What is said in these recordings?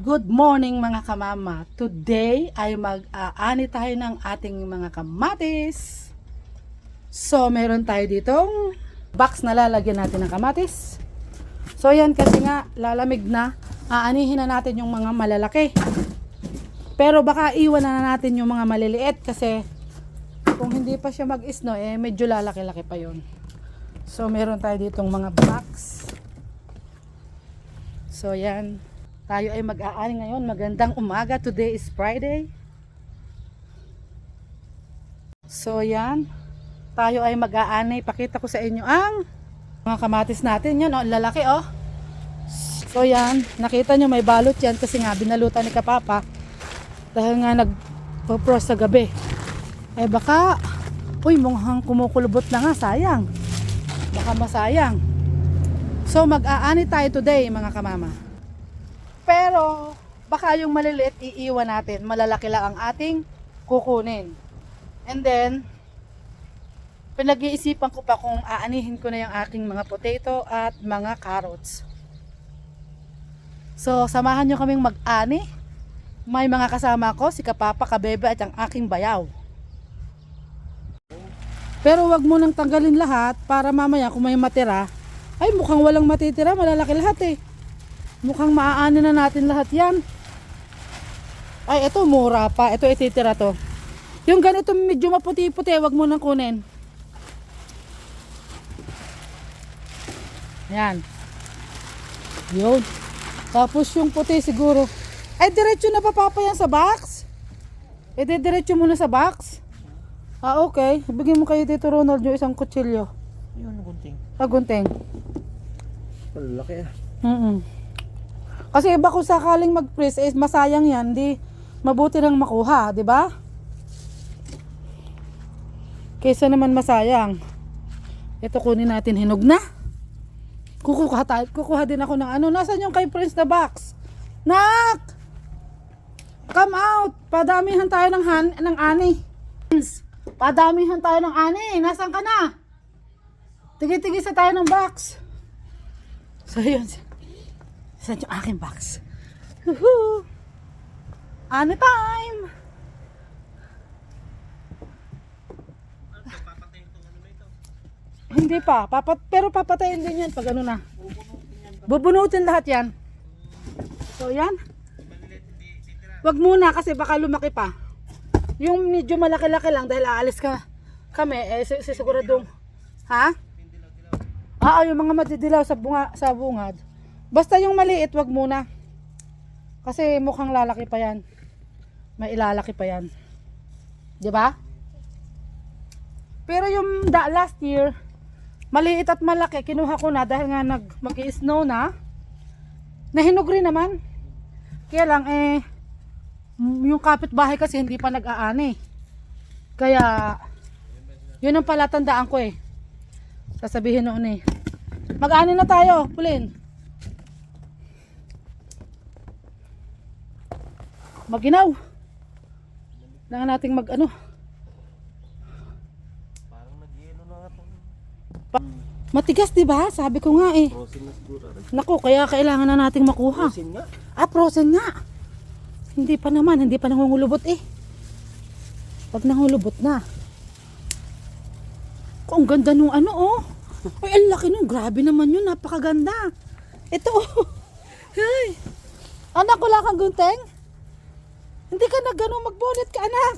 Good morning mga kamama. Today ay mag-aani tayo ng ating mga kamatis. So, meron tayo ditong box na lalagyan natin ng kamatis. So, yan kasi nga lalamig na. Aanihin na natin yung mga malalaki. Pero baka iwan na natin yung mga maliliit kasi kung hindi pa siya mag-isno, eh medyo lalaki-laki pa yon. So, meron tayo ditong mga box. So, yan. Tayo ay mag-aani ngayon. Magandang umaga. Today is Friday. So, yan. Tayo ay mag-aani. Pakita ko sa inyo ang mga kamatis natin. Yan, oh. Lalaki, oh. So, yan. Nakita nyo, may balot yan kasi nga binalutan ni Kapapa. Dahil nga nag-pros sa gabi. Eh, baka, uy, mukhang kumukulubot na nga. Sayang. Baka masayang. So, mag-aani tayo today, mga kamama. Pero, baka yung maliliit iiwan natin. Malalaki lang ang ating kukunin. And then, pinag-iisipan ko pa kung aanihin ko na yung aking mga potato at mga carrots. So, samahan nyo kaming mag-ani. May mga kasama ko, si Kapapa, Kabebe at ang aking bayaw. Pero wag mo nang tanggalin lahat para mamaya kung may matira, ay mukhang walang matitira, malalaki lahat eh. Mukhang maaani na natin lahat yan. Ay, ito mura pa. Ito ititira to. Yung ganito medyo maputi-puti, wag mo nang kunin. Yan. Yun. Tapos yung puti siguro. Ay, diretso na pa papa yan sa box? E, diretso muna sa box? Ah, okay. Bigyan mo kayo dito, Ronald, yung isang kutsilyo. Yun, gunting. Ah, gunting. Malaki ah. Mm Kasi iba kung sakaling mag-freeze, eh, masayang yan. Di mabuti nang makuha, di ba? Kaysa naman masayang. Ito kunin natin, hinog na. Kukuha, tayo, kukuha din ako ng ano. Nasaan yung kay Prince na box? Nak! Come out! Padamihan tayo ng, han, ng ani. Prince, Padamihan tayo ng ani. Nasaan ka na? Tigi-tigi sa tayo ng box. So yun. Saan yung aking box? Woohoo! Ano time? Hindi pa. Papat, pero papatayin din yan pag ano na. Bubunutin lahat yan. So yan. Wag muna kasi baka lumaki pa. Yung medyo malaki-laki lang dahil aalis ka kami eh si- sisiguradong ha? Ah, yung mga madidilaw sa bunga sa bungad. Basta yung maliit, wag muna. Kasi mukhang lalaki pa 'yan. May ilalaki pa 'yan. ba? Pero yung da, last year, maliit at malaki, kinuha ko na dahil nga nag mag-snow na. Nahinog rin naman. Kaya lang eh mm, yung kapitbahay kasi hindi pa nag-aani. Kaya yun ang palatandaan ko eh. Sasabihin noon eh. Mag-ani na tayo, Pulin. Maginaw. Kailangan nating mag ano. Parang na nga Matigas 'di ba? Sabi ko nga eh. frozen na siguro. Aray. Nako, kaya kailangan na nating makuha. Frozen nga. Ah, frozen nga. Hindi pa naman, hindi pa nangungulubot eh. Pag nangulubot na. Kung ganda nung ano oh. Ay, ang laki nung. Grabe naman yun. Napakaganda. Ito oh. Ay. Anak, wala kang gunteng? Hindi ka na ganun magbulit ka, anak.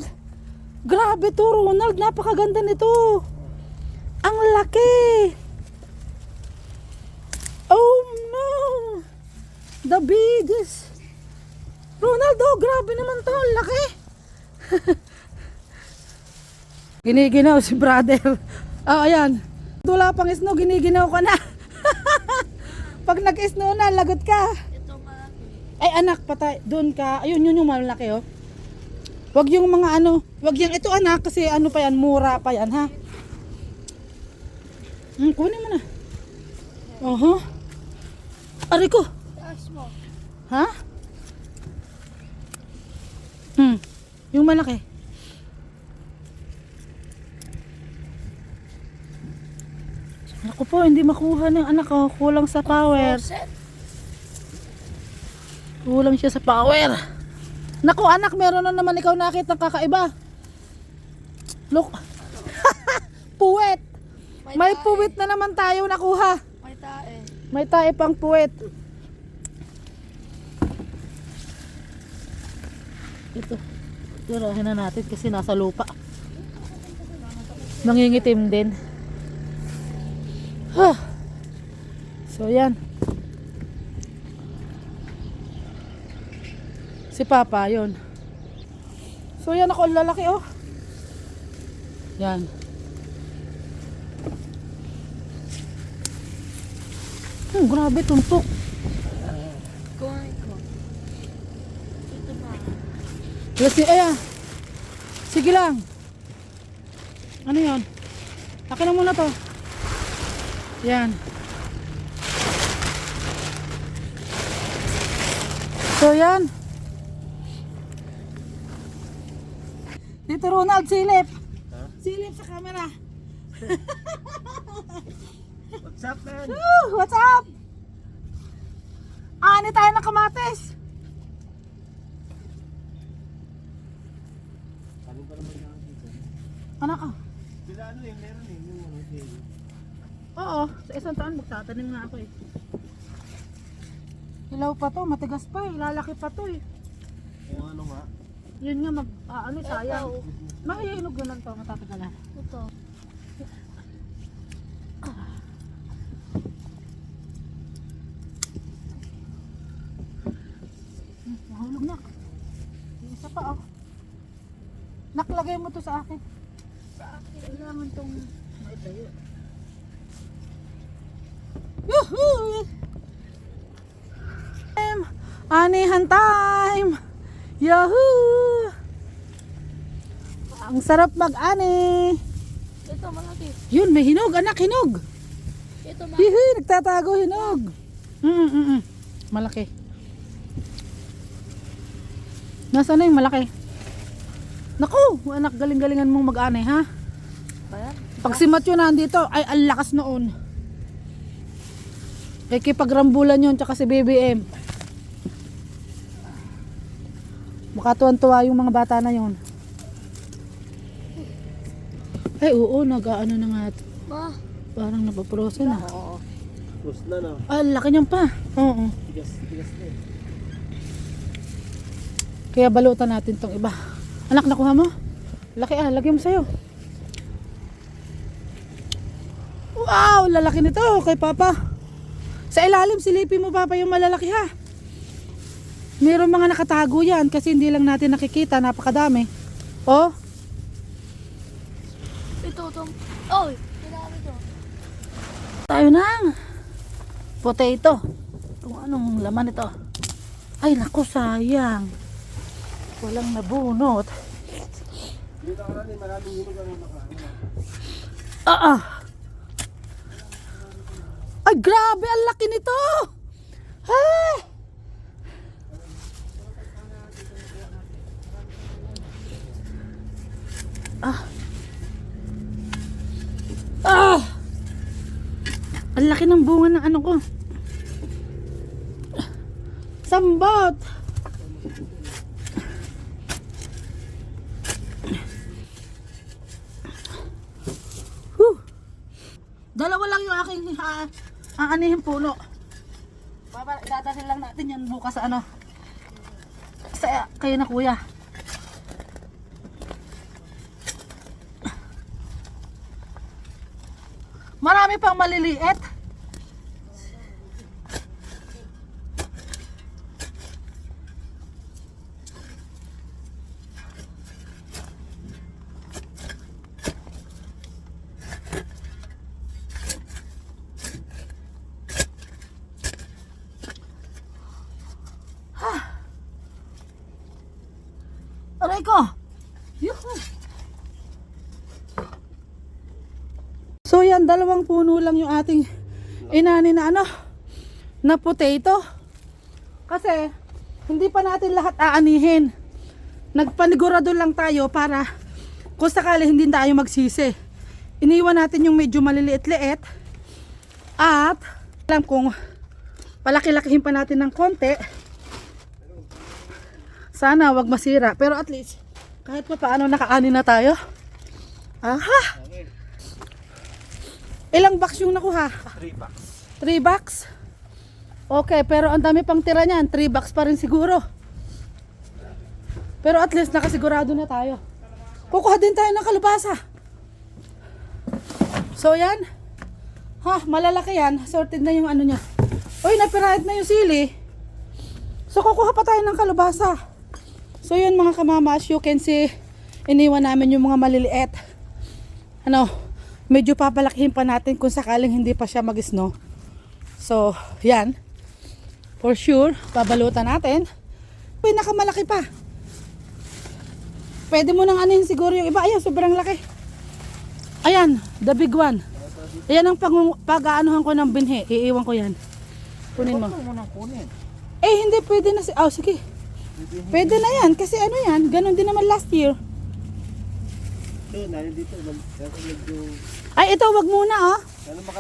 Grabe to, Ronald. Napakaganda nito. Ang laki. Oh no. The biggest. Ronaldo, grabe naman to. Ang laki. Giniginaw si brother. Ah, ayan. Wala pang snow, giniginaw ka na. Pag nag-snow na, lagot ka. Ay anak, patay. Doon ka. Ayun, yun yung malaki oh. Wag yung mga ano, wag yung ito anak kasi ano pa yan, mura pa yan ha. Hmm, kunin mo na. Oho. Aray ko. Ha? Hmm. Yung malaki. Ako po, hindi makuha ng anak ko. Kulang sa power. Kulang siya sa power. Naku anak, meron na naman ikaw nakita kakaiba. Look. puwet. May puwet na naman tayo nakuha. May tae. May tae pang puwet. Ito. Tirahin na natin kasi nasa lupa. Nangingitim din. Ha. So yan. Si Papa, yon. So yan ako, lalaki oh. Yan. Hmm, grabe, tumpok. Kuhain ko. Ito ba? Yes, ay, ah. Sige lang. Ano yon? Akin na muna to. Yan. So, yan. Dito Ronald, silip. Ha? Silip sa camera. What's up, man? Woo! What's up? Ani tayo ng kamatis. Kanin pa naman yan dito. Anak ah. Sila ano eh, meron eh. Yung ano. Oo, sa isang taon magtatanim nga ako eh. Hilaw pa to, matigas pa eh, lalaki pa to eh. Kung ano nga. Yun nga mag, ah, ano sayang. Mahihinog na lang to, matatagalan. Ito. Nahulog na. Yung isa pa oh. Naklagay mo to sa akin. Sa akin. Kailangan tong Maitayo. Yuhu! Time! Anihan time! Yahoo! Ang sarap mag-ani! Ito malaki. Yun, may hinog, anak, hinog! Ito ma. Hihi, nagtatago, hinog! Mm -mm -mm. Malaki. Nasaan na yung malaki? Naku, anak, galing-galingan mong mag-ani, ha? Pag si Matthew nandito, ay ang lakas noon. Kay kipagrambulan yun, tsaka si BBM. Makatuwan-tuwa yung mga bata na yun. Ay, oo, nag-ano na nga. Ma. Parang napaprosen na. Oo. Close na no. Ah, laki niyan pa. Oo. Tigas, tigas na eh. Kaya balutan natin tong iba. Anak, nakuha mo? Laki ah, lagyan mo sa'yo. Wow, lalaki nito kay Papa. Sa ilalim, silipin mo Papa yung malalaki ha. Meron mga nakatago yan kasi hindi lang natin nakikita, napakadami. Oh, Ito, ito. Oy! Kailangan ito. tayo nang potato. Kung anong laman ito. Ay, naku, sayang. Walang nabunot. Ah, ah. Ay, grabe, ang laki nito. Ha? Ah. Ah. Ang laki ng bunga ng ano ko. Sambot. Whew. Dalawa lang yung aking uh, aanihin puno. Dadalhin lang natin yan bukas ano. Sa kayo na kuya. Marami pang maliliit. Aray ko! Yuhu! So yan, dalawang puno lang yung ating inani na ano, na potato. Kasi, hindi pa natin lahat aanihin. Nagpanigurado lang tayo para kung sakali hindi tayo magsisi. Iniwan natin yung medyo maliliit-liit at alam kong palaki-lakihin pa natin ng konti Sana wag masira. Pero at least, kahit pa paano nakaani na tayo. Aha! Ilang box yung nakuha? 3 bucks. 3 box? Okay, pero ang dami pang tira niyan. 3 box pa rin siguro. Pero at least nakasigurado na tayo. Kukuha din tayo ng kalabasa. So yan. Ha, malalaki yan. Sorted na yung ano niya. Uy, napirahit na yung sili. So kukuha pa tayo ng kalabasa. So yun mga kamama, as you can see, iniwan namin yung mga maliliit. Ano, medyo papalakihin pa natin kung sakaling hindi pa siya mag-snow. So, yan. For sure, babalutan natin. Pinakamalaki pa. Pwede mo nang anin siguro yung iba. Ayan, sobrang laki. Ayan, the big one. Ayan ang pag, pag-aanuhan ko ng binhi. Iiwan ko yan. Kunin mo. Eh, hindi pwede na si... Oh, sige. Pwede na yan. Kasi ano yan, ganun din naman last year. Ito, nanin dito. Nag- Kasi medyo... Ay, ito, wag muna, oh.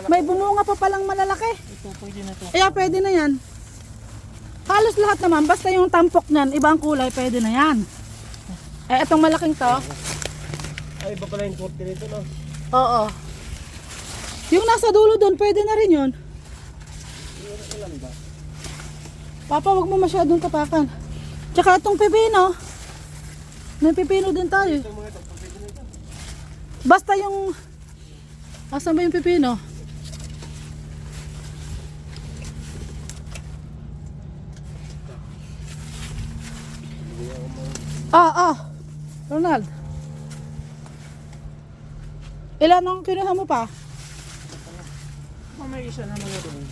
May bumunga pa palang malalaki. Ito, pwede na to. Kaya pwede na yan. Halos lahat naman, basta yung tampok niyan, ibang kulay, pwede na yan. Eh, itong malaking to, Ay, iba pala yung korte nito, no? oo. Yung nasa dulo doon, pwede na rin yun. Ilan ba? Papa, wag mo masyadong tapakan. Tsaka itong pipino, may pipino din tayo. Ito. Basta yung, asan ba yung pipino? Ah, ah. Ronald. Ilan ang kinuha mo pa? Oh, may isa na mga doon.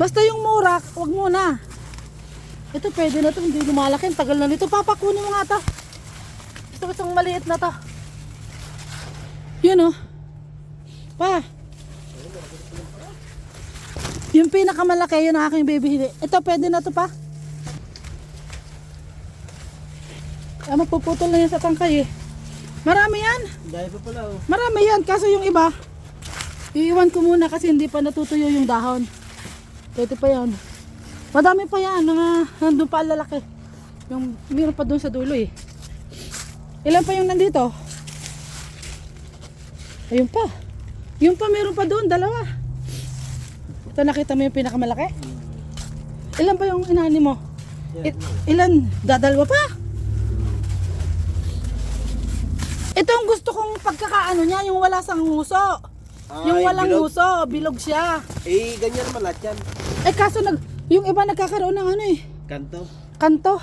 Basta yung mura, wag muna. Ito pwede na to, hindi lumalaki. Ang tagal na nito. Papa, kunin mo nga to. Ito itong maliit na to. Yun oh. Pa. Yung pinakamalaki, yun ang aking baby. Ito pwede na to pa. Ah, mapuputol na yan sa tangkay eh. Marami yan. Dahil pa pala, oh. Marami yan, kaso yung iba, iiwan ko muna kasi hindi pa natutuyo yung dahon. Pwede pa yan. Madami pa yan, mga nandun pa ang lalaki. Yung meron pa doon sa dulo eh. Ilan pa yung nandito? Ayun pa. Yung pa meron pa doon, dalawa. Ito nakita mo yung pinakamalaki? Ilan pa yung inani mo? I- ilan? Dadalwa pa? Ito ang gusto kong pagkakaano niya, yung wala sang nguso. yung Ay, walang bilog. nguso, bilog siya. Eh, ganyan naman lahat yan. Eh kaso nag, yung iba nagkakaroon ng ano eh, Kanto. kanto.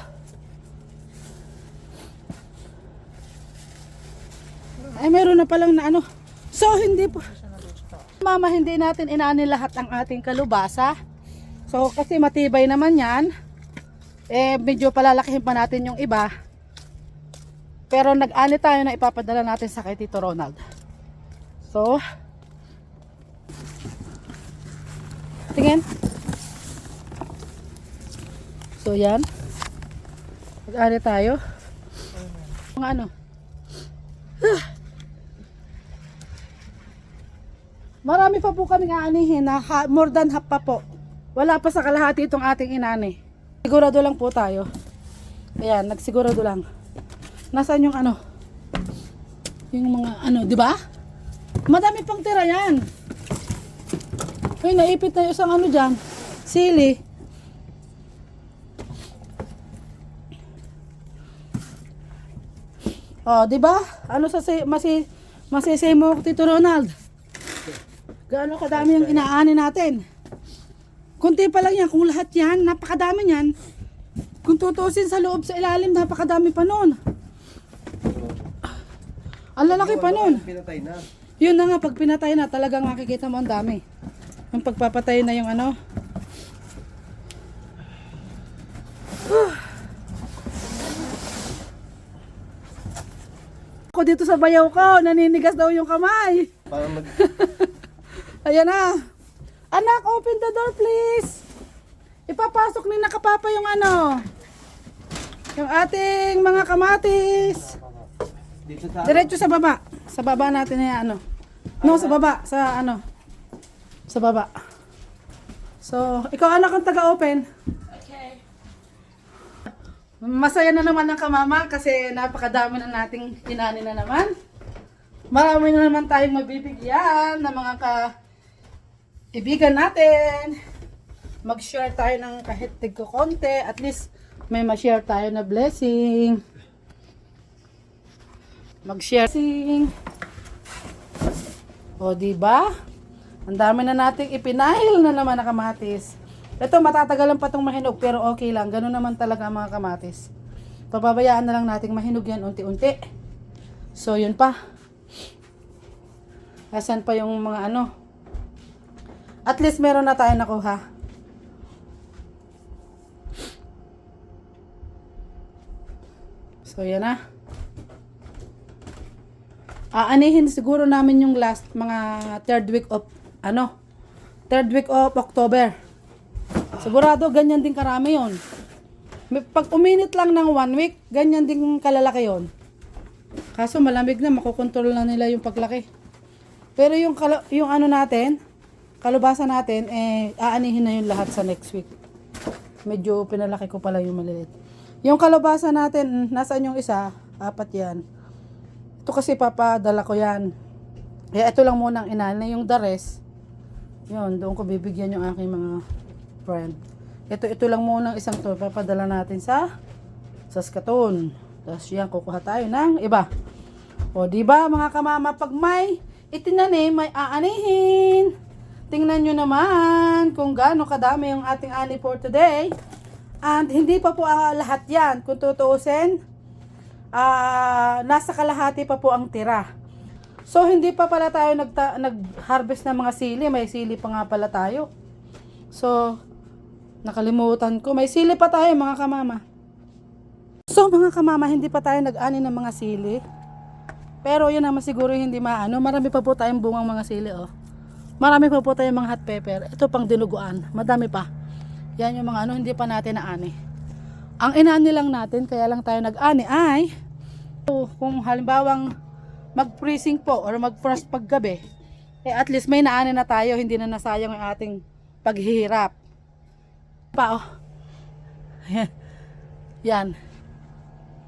Ay meron na palang na ano. So hindi po. Mama, hindi natin inaani lahat ang ating kalubasa. So kasi matibay naman yan. Eh medyo palalakihin pa natin yung iba. Pero nag-ani tayo na ipapadala natin sa kay Tito Ronald. So, tingin. So yan. Mag-ani tayo. Mga ano. Marami pa po kaming aanihin na ha- more than half pa po. Wala pa sa kalahati itong ating inani. Sigurado lang po tayo. Ayan, nagsigurado lang. Nasaan yung ano? Yung mga ano, di ba? Madami pang tira yan. Ay, naipit na yung isang ano dyan. Sili. Oh, di ba? Ano sa si, masi, masisay mo, Tito Ronald? Gaano kadami yung inaani natin? Kunti pa lang yan. Kung lahat yan, napakadami yan. Kung tutusin sa loob sa ilalim, napakadami pa nun. Ang lalaki pa nun. Pinatay na. Yun na nga, pag pinatay na, talagang makikita mo ang dami. Yung pagpapatay na yung ano. Ako dito sa bayaw ko, naninigas daw yung kamay. Para mag... Ayan na. Anak, open the door please. Ipapasok ni nakapapa yung ano. Yung ating mga kamatis. Dito sa... Diretso sa baba. Sa baba natin na ano. No, sa baba. Sa ano. Sa baba. So, ikaw anak ang taga-open. Okay. Masaya na naman ang kamama kasi napakadami na nating inani na naman. Marami na naman tayong mabibigyan ng mga ka ibigan natin. Mag-share tayo ng kahit tigko konti. At least may ma-share tayo na blessing. Mag-share. O, di ba? Ang dami na nating ipinahil na naman na kamatis. Ito, matatagalan pa itong mahinog, pero okay lang. Ganun naman talaga ang mga kamatis. Pababayaan na lang nating mahinog yan unti-unti. So, yun pa. Asan pa yung mga ano? At least meron na tayo nakuha. So, yan na. Aanihin siguro namin yung last mga third week of ano? Third week of October. Sigurado ganyan din karami yon. Pag uminit lang ng one week, ganyan din kalalaki yon. Kaso malamig na, makokontrol na nila yung paglaki. Pero yung, yung ano natin, kalubasa natin, eh, aanihin na yung lahat sa next week. Medyo pinalaki ko pala yung maliliit. Yung kalabasa natin, nasaan yung isa? Apat yan. Ito kasi papadala ko yan. Eh, ito lang muna ang inanay. Yung the rest, yun, doon ko bibigyan yung aking mga friend. Ito, ito lang muna ang isang to. Papadala natin sa Saskatoon. Tapos yan, kukuha tayo ng iba. O, di ba mga kamama, pag may itinanim, may aanihin. Tingnan nyo naman kung gaano kadami yung ating ani for today. And hindi pa po ah, lahat yan. Kung tutuusin, ah nasa kalahati pa po ang tira. So, hindi pa pala tayo nagta- nag-harvest ng mga sili. May sili pa nga pala tayo. So, nakalimutan ko. May sili pa tayo mga kamama. So, mga kamama, hindi pa tayo nag-ani ng mga sili. Pero yun naman siguro hindi maano. Marami pa po tayong bungang mga sili, oh. Marami pa po tayong mga hot pepper. Ito pang dinuguan. Madami pa. Yan yung mga ano, hindi pa natin naani. Ang inaani lang natin, kaya lang tayo nag-ani ay, so, kung halimbawang mag-freezing po or mag-frost paggabi, eh at least may naani na tayo, hindi na nasayang ang ating paghihirap. Pa, oh. Yan.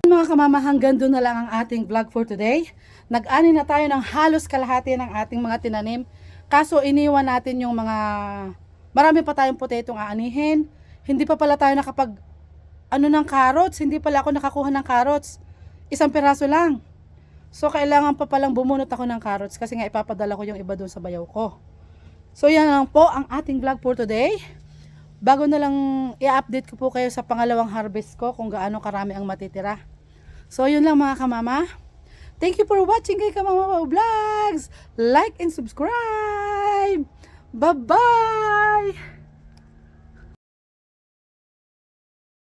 Mga kamama, hanggang doon na lang ang ating vlog for today. Nag-ani na tayo ng halos kalahati ng ating mga tinanim. Kaso iniwan natin yung mga marami pa tayong potetong aanihin. Hindi pa pala tayo nakapag ano ng carrots, hindi pala ako nakakuha ng carrots. Isang piraso lang. So kailangan pa palang bumunot ako ng carrots kasi nga ipapadala ko yung iba doon sa bayaw ko. So yan lang po ang ating vlog for today. Bago na lang i-update ko po kayo sa pangalawang harvest ko kung gaano karami ang matitira. So yun lang mga kamama. Thank you for watching kay Kamama Wow Vlogs. Like and subscribe. Bye-bye!